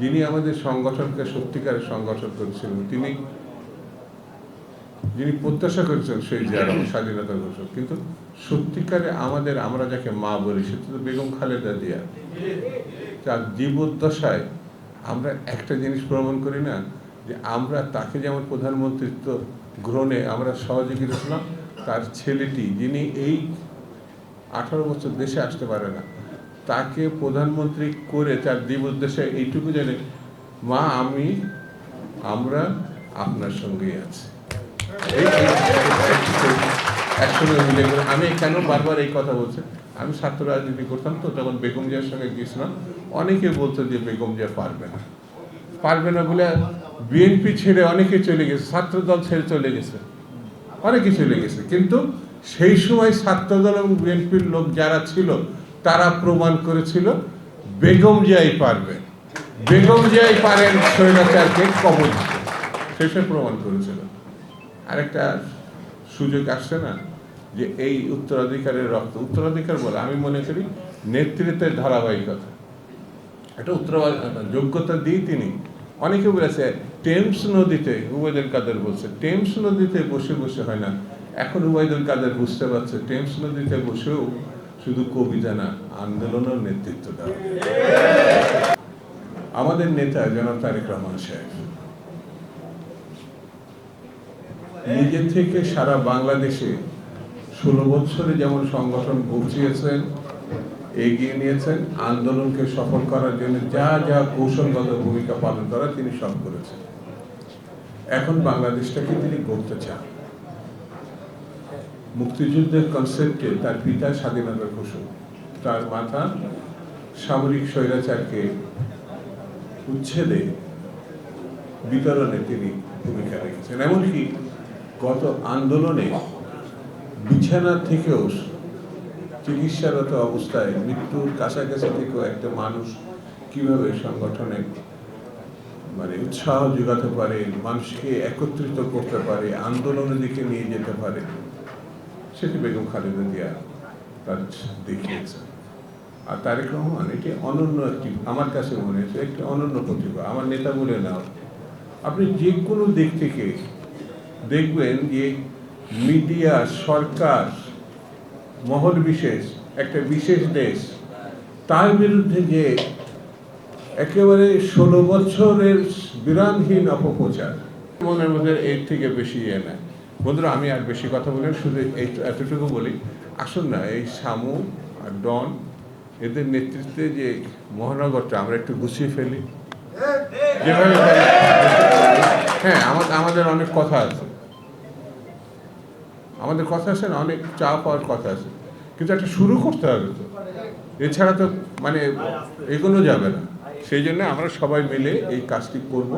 যিনি আমাদের সংগঠনকে সত্যিকারের সংগঠন করেছিলেন, তিনি যিনি প্রত্যাশা করেছেন সেই জিয়া রহমান স্বাধীনতা ঘোষক। কিন্তু সত্যিকারে আমাদের, আমরা যাকে মা বলি সেটা তো বেগম খালেদা জিয়া। যার জীবদ্দশায় আমরা একটা জিনিস প্রমাণ করি না, যে আমরা তাকে যেমন প্রধানমন্ত্রিত্ব গ্রহণে আমরা সহযোগী ছিলাম তার ছেলেটি, যিনি এই আঠারো বছর দেশে আসতে পারে না তাকে প্রধানমন্ত্রী করে তার জীবদ্দশায় এইটুকু জানে, মা, আমি, আমরা আপনার সঙ্গেই আছি। একসঙ্গে মিলে করে, আমি কেন বারবার এই কথা বলছি? আমি ছাত্র রাজনীতি করতাম তো, তখন বেগম জিয়ার সঙ্গে গিয়েছিলাম। অনেকে বলতো যে বেগম জিয়া পারবে না। পারবে না বলে বিএনপি ছেড়ে অনেকে চলে গেছে, ছাত্র দল ছেড়ে চলে গেছে। অনেকে চলে গেছে। কিন্তু সেই সময় ছাত্র দল এবং বিএনপির লোক যারা ছিল তারা প্রমাণ করেছিল, বেগম জিয়াই পারবে। বেগম জিয়াই পারেন স্বৈরাচারকে কবল শেষে প্রমাণ করেছিল। আরেকটা সুযোগ আসছে না, যে এই উত্তরাধিকারের রক্ত, উত্তরাধিকার বলে আমি মনে করি নেতৃত্বের ধারাবাহিকতা। একটা উত্তর যোগ্যতা দিয়ে তিনি। অনেকে বলেছে, টেমস নদীতে উবায়দুল কাদের বলছে, টেমস নদীতে বসে বসে হয় না। এখন উবায়দুল কাদের বুঝতে পারছে, টেমস নদীতে বসেও শুধু কবিতা না, আন্দোলনের নেতৃত্ব দেওয়া আমাদের নেতা জনাব তারেক রহমান সাহেব, নিজে থেকে সারা বাংলাদেশে ষোলো বছরে যেমন সংগঠন পৌঁছিয়েছেন এগিয়ে নিয়েছেন, আন্দোলনকে সফল করার জন্য যা যা কৌশলগত ভূমিকা পালন করা তিনি সব করেছেন। এখন বাংলাদেশটাকে তিনি গড়তে চান। মুক্তিযুদ্ধের কনসেপ্টে তার পিতা স্বাধীনতার ঘোষক। তার মাতা সামরিক স্বৈরাচারকে উচ্ছেদে বিতরণে তিনি ভূমিকা রেখেছেন। এমনকি গত আন্দোলনে বিছানা থেকেও চিকিৎসারত অবস্থায় মৃত্যুর কাছাকাছি থেকেও একটা মানুষ কীভাবে সংগঠনে মানে উৎসাহ যোগাতে পারে, মানুষকে একত্রিত করতে পারে, আন্দোলনের দিকে নিয়ে যেতে পারে সেটি বেগম খালেদা জিয়া তার দেখিয়েছে আর তারেক রহমান, এটি অনন্য একটি, আমার কাছে মনে হয়েছে একটি অনন্য প্রতিভা। আমার নেতা বলে নাও, আপনি যে কোনো দিক থেকে দেখবেন যে মিডিয়া, সরকার, মহল বিশেষ, একটা বিশেষ দেশ, তার বিরুদ্ধে যে একেবারে ষোলো বছরের বিরামহীন অপপ্রচার, মনের মধ্যে এর থেকে বেশি ইয়ে নেয় বন্ধুরা, আমি আর বেশি কথা বলি শুধু এই এতটুকু বলি, আসুন না, এই শামু আর ডন, এদের নেতৃত্বে যে মহানগরটা, আমরা একটু গুছিয়ে ফেলি। যেভাবে হ্যাঁ আমাদের আমাদের অনেক কথা আছে। আমাদের কথা আছে না, অনেক চা পাওয়ার কথা আছে। কিন্তু একটা শুরু করতে হবে তো। এছাড়া তো মানে এগোনো যাবে না। সেই জন্য আমরা সবাই মিলে এই কাজটি করব।